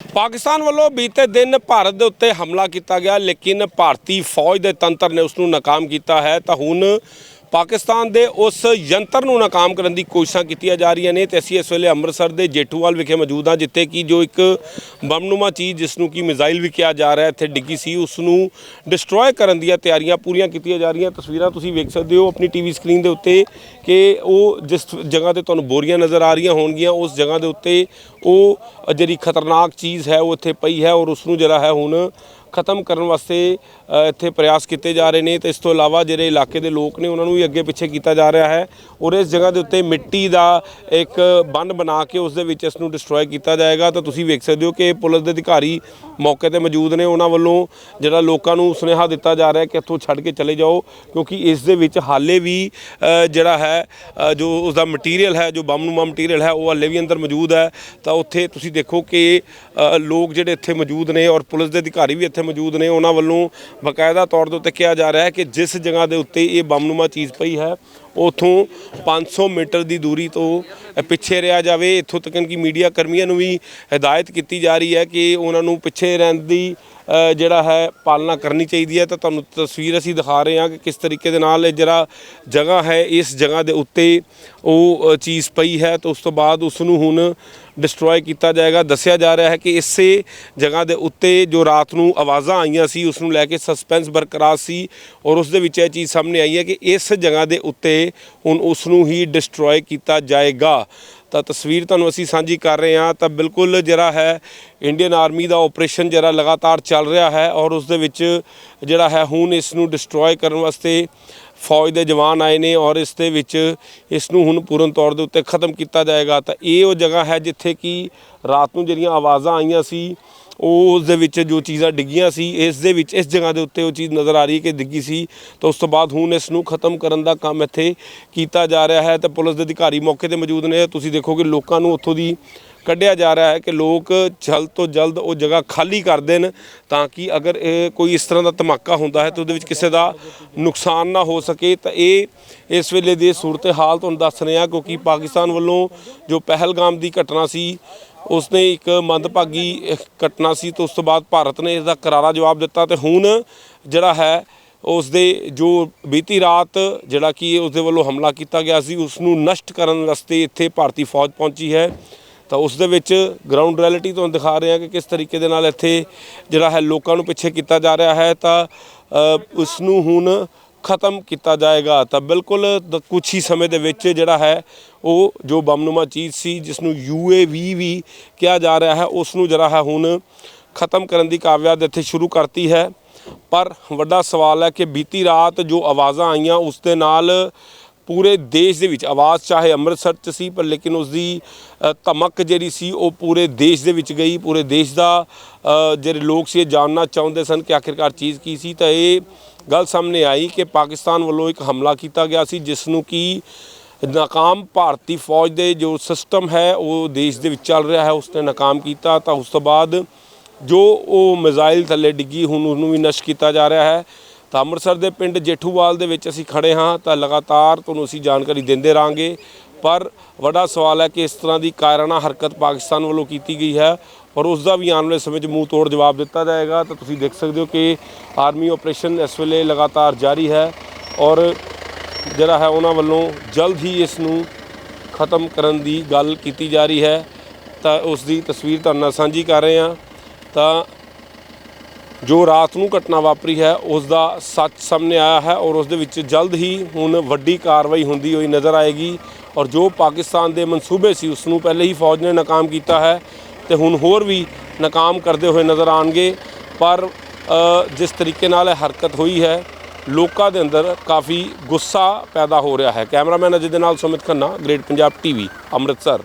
ਪਾਕਿਸਤਾਨ ਵੱਲੋਂ ਬੀਤੇ ਦਿਨ ਭਾਰਤ ਦੇ ਉੱਤੇ ਹਮਲਾ ਕੀਤਾ ਗਿਆ, ਲੇਕਿਨ ਭਾਰਤੀ ਫੌਜ ਦੇ ਤੰਤਰ ਨੇ ਉਸ ਨੂੰ ਨਾਕਾਮ ਕੀਤਾ ਹੈ। ਤਾਂ ਹੁਣ ਪਾਕਿਸਤਾਨ ਦੇ ਉਸ ਯੰਤਰ ਨੂੰ ਨਾਕਾਮ ਕਰਨ ਦੀ ਕੋਸ਼ਿਸ਼ਾਂ ਕੀਤੀਆਂ ਜਾ ਰਹੀਆਂ ਨੇ ਤੇ ਅਸੀਂ ਇਸ ਵੇਲੇ ਅੰਮ੍ਰਿਤਸਰ ਦੇ ਜੇਠੂਵਾਲ ਵਿਖੇ ਮੌਜੂਦ ਹਾਂ, ਜਿੱਥੇ ਕਿ ਜੋ ਇੱਕ ਬੰਬਨੁਮਾ ਚੀਜ਼ ਜਿਸ ਨੂੰ ਕਿ ਮਿਜ਼ਾਈਲ ਵੀ ਕਿਹਾ ਜਾ ਰਿਹਾ ਇੱਥੇ ਡਿੱਗੀ ਸੀ, ਉਸ ਨੂੰ ਡਿਸਟਰੋਏ ਕਰਨ ਦੀਆਂ ਤਿਆਰੀਆਂ ਪੂਰੀਆਂ ਕੀਤੀਆਂ ਜਾ ਰਹੀਆਂ। ਤਸਵੀਰਾਂ ਤੁਸੀਂ ਵੇਖ ਸਕਦੇ ਹੋ ਆਪਣੀ ਟੀਵੀ ਸਕਰੀਨ ਦੇ ਉੱਤੇ ਕਿ ਉਹ ਜਿਸ ਜਗ੍ਹਾ ਤੇ ਤੁਹਾਨੂੰ ਬੋਰੀਆਂ ਨਜ਼ਰ ਆ ਰਹੀਆਂ ਹੋਣਗੀਆਂ, ਉਸ ਜਗ੍ਹਾ ਦੇ ਉੱਤੇ ਉਹ ਜਿਹੜੀ ਖਤਰਨਾਕ ਚੀਜ਼ ਹੈ, ਉਹ ਇੱਥੇ ਪਈ ਹੈ ਔਰ ਉਸ ਨੂੰ ਜਿਹੜਾ ਹੈ ਹੁਣ ਖਤਮ ਕਰਨ ਵਾਸਤੇ ਇੱਥੇ ਪ੍ਰਯਾਸ ਕੀਤੇ ਜਾ ਰਹੇ ਨੇ। ਤੇ ਇਸ ਤੋਂ ਇਲਾਵਾ ਜਿਹੜੇ ਇਲਾਕੇ ਦੇ ਲੋਕ ਨੇ, ਉਹਨਾਂ ਨੂੰ ਵੀ ਅੱਗੇ ਪਿੱਛੇ ਕੀਤਾ ਜਾ ਰਿਹਾ ਹੈ। ਔਰ ਇਸ ਜਗ੍ਹਾ ਦੇ ਉੱਤੇ ਮਿੱਟੀ ਦਾ ਇੱਕ ਬੰਨ ਬਣਾ ਕੇ ਉਸ ਦੇ ਵਿੱਚ ਇਸ ਨੂੰ ਡਿਸਟਰੋਏ ਕੀਤਾ ਜਾਏਗਾ। ਤਾਂ ਤੁਸੀਂ ਵੇਖ ਸਕਦੇ ਹੋ ਕਿ ਪੁਲਿਸ ਦੇ ਅਧਿਕਾਰੀ ਮੌਕੇ ਤੇ ਮੌਜੂਦ ਨੇ। ਉਹਨਾਂ ਵੱਲੋਂ ਜਿਹੜਾ ਲੋਕਾਂ ਨੂੰ ਸੁਨੇਹਾ ਦਿੱਤਾ ਜਾ ਰਿਹਾ ਕਿ ਇੱਥੋਂ ਛੱਡ ਕੇ ਚਲੇ ਜਾਓ, ਕਿਉਂਕਿ ਇਸ ਦੇ ਵਿੱਚ ਹਾਲੇ ਵੀ ਜਿਹੜਾ ਹੈ ਜੋ ਉਸ ਦਾ ਮਟੀਰੀਅਲ ਹੈ, ਜੋ ਬੰਬ ਨੂੰ ਮਟੀਰੀਅਲ ਹੈ, ਉਹ ਹਾਲੇ ਵੀ ਅੰਦਰ ਮੌਜੂਦ ਹੈ। ਤਾਂ ਉੱਥੇ ਤੁਸੀਂ ਦੇਖੋ ਕਿ ਲੋਕ ਜਿਹੜੇ ਇੱਥੇ ਮੌਜੂਦ ਨੇ ਔਰ ਪੁਲਿਸ ਦੇ ਅਧਿਕਾਰੀ ਵੀ ਇੱਥੇ ਮੌਜੂਦ ਨੇ, ਉਹਨਾਂ ਵੱਲੋਂ ਬਕਾਇਦਾ ਤੌਰ ਦੇ ਉੱਤੇ ਕਿਹਾ ਜਾ ਰਿਹਾ ਹੈ ਕਿ ਜਿਸ ਜਗ੍ਹਾ ਦੇ ਉੱਤੇ ਇਹ ਬੰਬਨੁਮਾ ਚੀਜ਼ ਪਈ ਹੈ, ਉਥੋਂ 500 ਮੀਟਰ ਦੀ ਦੂਰੀ ਤੋਂ ਪਿੱਛੇ ਰਿਹਾ ਜਾਵੇ। ਇੱਥੋਂ ਤੱਕ ਕਿ ਮੀਡੀਆ ਕਰਮੀਆਂ ਨੂੰ ਵੀ ਹਦਾਇਤ ਕੀਤੀ ਜਾ ਰਹੀ ਹੈ ਕਿ ਉਹਨਾਂ ਨੂੰ ਪਿੱਛੇ ਰਹਿਣ ਦੀ ਜਿਹੜਾ ਹੈ, ਪਾਲਣਾ ਕਰਨੀ ਚਾਹੀਦੀ ਹੈ। ਤਾਂ ਤੁਹਾਨੂੰ ਤਸਵੀਰ ਅਸੀਂ ਦਿਖਾ ਰਹੇ ਹਾਂ ਕਿ ਕਿਸ ਤਰੀਕੇ ਦੇ ਨਾਲ ਇਹ ਜਿਹੜਾ ਜਗ੍ਹਾ ਹੈ, ਇਸ ਜਗ੍ਹਾ ਦੇ ਉੱਤੇ ਉਹ ਚੀਜ਼ ਪਈ ਹੈ। ਤਾਂ ਉਸ ਤੋਂ ਬਾਅਦ ਉਸ ਨੂੰ ਹੁਣ ਡਿਸਟਰੋਏ ਕੀਤਾ ਜਾਏਗਾ। ਦੱਸਿਆ ਜਾ ਰਿਹਾ ਹੈ ਕਿ ਇਸੇ ਜਗ੍ਹਾ ਦੇ ਉੱਤੇ ਜੋ ਰਾਤ ਨੂੰ ਆਵਾਜ਼ਾਂ ਆਈਆਂ ਸੀ, ਉਸ ਨੂੰ ਲੈ ਕੇ ਸਸਪੈਂਸ ਬਰਕਰਾਰ ਸੀ ਔਰ ਉਸ ਦੇ ਵਿੱਚ ਇਹ ਚੀਜ਼ ਸਾਹਮਣੇ ਆਈ ਹੈ ਕਿ ਇਸ ਜਗ੍ਹਾ ਦੇ ਉੱਤੇ ਹੁਣ ਉਸ ਨੂੰ ਹੀ ਡਿਸਟਰੋਏ ਕੀਤਾ ਜਾਏਗਾ। ਤਾਂ ਤਸਵੀਰ ਤੁਹਾਨੂੰ ਅਸੀਂ ਸਾਂਝੀ ਕਰ ਰਹੇ ਹਾਂ। ਤਾਂ ਬਿਲਕੁਲ ਜਿਹੜਾ ਹੈ ਇੰਡੀਅਨ ਆਰਮੀ ਦਾ ਆਪਰੇਸ਼ਨ ਜਿਹੜਾ ਲਗਾਤਾਰ ਚੱਲ ਰਿਹਾ ਹੈ ਔਰ ਉਸ ਦੇ ਵਿੱਚ ਜਿਹੜਾ ਹੈ, ਹੁਣ ਇਸ ਨੂੰ ਡਿਸਟਰੋਏ ਕਰਨ ਵਾਸਤੇ ਫੌਜ ਦੇ ਜਵਾਨ ਆਏ ਨੇ ਔਰ ਇਸ ਦੇ ਵਿੱਚ ਇਸ ਨੂੰ ਹੁਣ ਪੂਰਨ ਤੌਰ ਦੇ ਉੱਤੇ ਖਤਮ ਕੀਤਾ ਜਾਏਗਾ। ਤਾਂ ਇਹ ਉਹ ਜਗ੍ਹਾ ਹੈ ਜਿੱਥੇ ਕਿ ਰਾਤ ਨੂੰ ਜਿਹੜੀਆਂ ਆਵਾਜ਼ਾਂ ਆਈਆਂ ਸੀ, ਉਹ ਉਸ ਦੇ ਵਿੱਚ ਜੋ ਚੀਜ਼ਾਂ ਡਿੱਗੀਆਂ ਸੀ, ਇਸ ਦੇ ਵਿੱਚ, ਇਸ ਜਗ੍ਹਾ ਦੇ ਉੱਤੇ ਉਹ ਚੀਜ਼ ਨਜ਼ਰ ਆ ਰਹੀ ਕਿ ਡਿੱਗੀ ਸੀ। ਤਾਂ ਉਸ ਤੋਂ ਬਾਅਦ ਹੁਣ ਇਸ ਨੂੰ ਖਤਮ ਕਰਨ ਦਾ ਕੰਮ ਇੱਥੇ ਕੀਤਾ ਜਾ ਰਿਹਾ ਹੈ ਤੇ ਪੁਲਿਸ ਦੇ ਅਧਿਕਾਰੀ ਮੌਕੇ ਤੇ ਮੌਜੂਦ ਨੇ। ਤੁਸੀਂ ਦੇਖੋ ਕਿ ਲੋਕਾਂ ਨੂੰ ਉੱਥੋਂ ਦੀ ਕੱਢਿਆ ਜਾ ਰਿਹਾ ਹੈ ਕਿ ਲੋਕ ਜਲਦ ਤੋਂ ਜਲਦ ਉਹ ਜਗ੍ਹਾ ਖਾਲੀ ਕਰ ਦੇਣ ਤਾਂ ਕਿ ਅਗਰ ਇਹ ਕੋਈ ਇਸ ਤਰ੍ਹਾਂ ਦਾ ਧਮਾਕਾ ਹੁੰਦਾ ਹੈ ਤਾਂ ਉਹਦੇ ਵਿੱਚ ਕਿਸੇ ਦਾ ਨੁਕਸਾਨ ਨਾ ਹੋ ਸਕੇ, ਤਾਂ ਇਹ ਇਸ ਵੇਲੇ ਦੀ ਸੂਰਤ ਹਾਲ ਤੁਹਾਨੂੰ ਦੱਸ ਰਹੇ ਹਾਂ ਕਿਉਂਕਿ ਪਾਕਿਸਤਾਨ ਵੱਲੋਂ ਜੋ ਪਹਿਲਗਾਮ ਦੀ ਘਟਨਾ ਸੀ, ਉਸਨੇ ਇੱਕ ਮੰਦਭਾਗੀ ਘਟਨਾ ਸੀ ਤੇ ਉਸ ਤੋਂ ਬਾਅਦ ਭਾਰਤ ਨੇ ਇਸ ਦਾ ਕਰਾਰਾ ਜਵਾਬ ਦਿੱਤਾ ਤੇ ਹੁਣ ਜਿਹੜਾ ਹੈ ਉਸ ਦੇ ਜੋ ਬੀਤੀ ਰਾਤ ਜਿਹੜਾ ਕਿ ਉਸ ਦੇ ਵੱਲੋਂ ਹਮਲਾ ਕੀਤਾ ਗਿਆ ਸੀ ਉਸ ਨੂੰ ਨਸ਼ਟ ਕਰਨ ਵਾਸਤੇ ਇੱਥੇ ਭਾਰਤੀ ਫੌਜ ਪਹੁੰਚੀ ਹੈ। ਤਾਂ ਉਸ ਦੇ ਵਿੱਚ ਗਰਾਊਂਡ ਰਿਐਲਿਟੀ ਤੁਹਾਨੂੰ ਦਿਖਾ ਰਹੇ ਹਾਂ ਕਿ ਕਿਸ ਤਰੀਕੇ ਦੇ ਨਾਲ ਇੱਥੇ ਜਿਹੜਾ ਹੈ ਲੋਕਾਂ ਨੂੰ ਪਿੱਛੇ ਕੀਤਾ ਜਾ ਰਿਹਾ ਹੈ ਤਾਂ ਅ, ਉਸ ਨੂੰ ਹੁਣ ਖਤਮ ਕੀਤਾ ਜਾਏਗਾ। ਤਾਂ ਬਿਲਕੁਲ ਦ- ਕੁਛ ਹੀ ਸਮੇਂ ਦੇ ਵਿੱਚ ਜਿਹੜਾ ਹੈ ਉਹ ਜੋ ਬੰਮਨੁਮਾ ਚੀਜ਼ ਸੀ ਜਿਸ ਨੂੰ ਯੂਏਵੀ ਵੀ ਕਿਹਾ ਜਾ ਰਿਹਾ ਹੈ ਉਸ ਨੂੰ ਜਿਹੜਾ ਹੈ ਹੁਣ ਖਤਮ ਕਰਨ ਦੀ ਕਾਰਵਾਈ ਇੱਥੇ ਸ਼ੁਰੂ ਕਰਤੀ ਹੈ। ਪਰ ਵੱਡਾ ਸਵਾਲ ਹੈ ਕਿ ਬੀਤੀ ਰਾਤ ਜੋ ਆਵਾਜ਼ਾਂ ਆਈਆਂ ਉਸ ਦੇ ਨਾਲ ਪੂਰੇ ਦੇਸ਼ ਦੇ ਵਿੱਚ, ਆਵਾਜ਼ ਚਾਹੇ ਅੰਮ੍ਰਿਤਸਰ ਚ ਸੀ, ਪਰ ਲੇਕਿਨ ਉਸ ਦੀ ਧਮਕ ਜਿਹੜੀ ਸੀ, ਉਹ ਪੂਰੇ ਦੇਸ਼ ਦੇ ਵਿੱਚ ਗਈ, ਪੂਰੇ ਦੇਸ਼ ਦਾ ਜਿਹੜੇ ਲੋਕ ਸੀ, ਇਹ ਜਾਣਨਾ ਚਾਹੁੰਦੇ ਸਨ ਕਿ ਆਖਿਰਕਾਰ ਚੀਜ਼ ਕੀ ਸੀ। ਤਾਂ ਇਹ ਗੱਲ ਸਾਹਮਣੇ ਆਈ ਕਿ ਪਾਕਿਸਤਾਨ ਵੱਲੋਂ ਇੱਕ ਹਮਲਾ ਕੀਤਾ ਗਿਆ ਸੀ, ਜਿਸ ਨੂੰ ਕਿ ਨਾਕਾਮ ਭਾਰਤੀ ਫੌਜ ਦੇ ਜੋ ਸਿਸਟਮ ਹੈ, ਉਹ ਦੇਸ਼ ਦੇ ਵਿੱਚ ਚੱਲ ਰਿਹਾ ਹੈ, ਉਸਨੇ ਨਾਕਾਮ ਕੀਤਾ। ਤਾਂ ਉਸ ਤੋਂ ਬਾਅਦ ਜੋ ਉਹ ਮਿਜ਼ਾਈਲ ਥੱਲੇ ਡਿੱਗੀ, ਹੁਣ ਉਹਨੂੰ ਵੀ ਨਸ਼ਟ ਕੀਤਾ ਜਾ ਰਿਹਾ ਹੈ। ਤਾਂ ਅੰਮ੍ਰਿਤਸਰ ਦੇ ਪਿੰਡ ਜੇਠੂਵਾਲ ਦੇ ਵਿੱਚ ਅਸੀਂ ਖੜੇ ਹਾਂ, ਤਾਂ ਲਗਾਤਾਰ ਤੁਹਾਨੂੰ ਅਸੀਂ ਜਾਣਕਾਰੀ ਦਿੰਦੇ ਰਾਂਗੇ। ਪਰ ਵੱਡਾ ਸਵਾਲ ਹੈ ਕਿ ਇਸ ਤਰ੍ਹਾਂ ਦੀ ਕਾਇਰਾਨਾ ਹਰਕਤ ਪਾਕਿਸਤਾਨ ਵੱਲੋਂ ਕੀਤੀ ਗਈ ਹੈ ਔਰ ਉਸ ਦਾ ਵੀ ਆਉਣ ਵਾਲੇ ਸਮੇਂ 'ਚ ਮੂੰਹ ਤੋੜ ਜਵਾਬ ਦਿੱਤਾ ਜਾਏਗਾ। ਤਾਂ ਤੁਸੀਂ ਦੇਖ ਸਕਦੇ ਹੋ ਕਿ ਆਰਮੀ ਆਪਰੇਸ਼ਨ ਇਸ ਵੇਲੇ ਲਗਾਤਾਰ ਜਾਰੀ ਹੈ ਔਰ ਜਿਹੜਾ ਹੈ ਉਹਨਾਂ ਵੱਲੋਂ ਜਲਦ ਹੀ ਇਸ ਨੂੰ ਖਤਮ ਕਰਨ ਦੀ ਗੱਲ ਕੀਤੀ ਜਾ ਰਹੀ ਹੈ। ਤਾਂ ਉਸ ਦੀ ਤਸਵੀਰ ਤੁਹਾਡੇ ਨਾਲ ਸਾਂਝੀ ਕਰ ਰਹੇ ਹਾਂ। ਤਾਂ ਜੋ ਰਾਤ ਨੂੰ ਘਟਨਾ ਵਾਪਰੀ ਹੈ, ਉਸ ਦਾ ਸੱਚ ਸਾਹਮਣੇ ਆਇਆ ਹੈ ਔਰ ਉਸ ਦੇ ਵਿੱਚ ਜਲਦ ਹੀ ਹੁਣ ਵੱਡੀ ਕਾਰਵਾਈ ਹੁੰਦੀ ਹੋਈ ਨਜ਼ਰ ਆਏਗੀ ਔਰ ਜੋ ਪਾਕਿਸਤਾਨ ਦੇ ਮਨਸੂਬੇ ਸੀ, ਉਸ ਨੂੰ ਪਹਿਲੇ ਹੀ ਫੌਜ ਨੇ ਨਾਕਾਮ ਕੀਤਾ ਹੈ ਤੇ ਹੁਣ ਹੋਰ ਵੀ ਨਾਕਾਮ ਕਰਦੇ ਹੋਏ ਨਜ਼ਰ ਆਣਗੇ ਪਰ ਜਿਸ ਤਰੀਕੇ ਨਾਲ ਇਹ ਹਰਕਤ ਹੋਈ ਹੈ, ਲੋਕਾਂ ਦੇ ਅੰਦਰ ਕਾਫੀ ਗੁੱਸਾ ਪੈਦਾ ਹੋ ਰਿਹਾ ਹੈ। ਕੈਮਰਾਮੈਨ ਅਜੇ ਦੇ ਨਾਲ ਸੁਮਿਤ ਖੰਨਾ, ਗ੍ਰੇਟ ਪੰਜਾਬ ਟੀਵੀ, ਅੰਮ੍ਰਿਤਸਰ।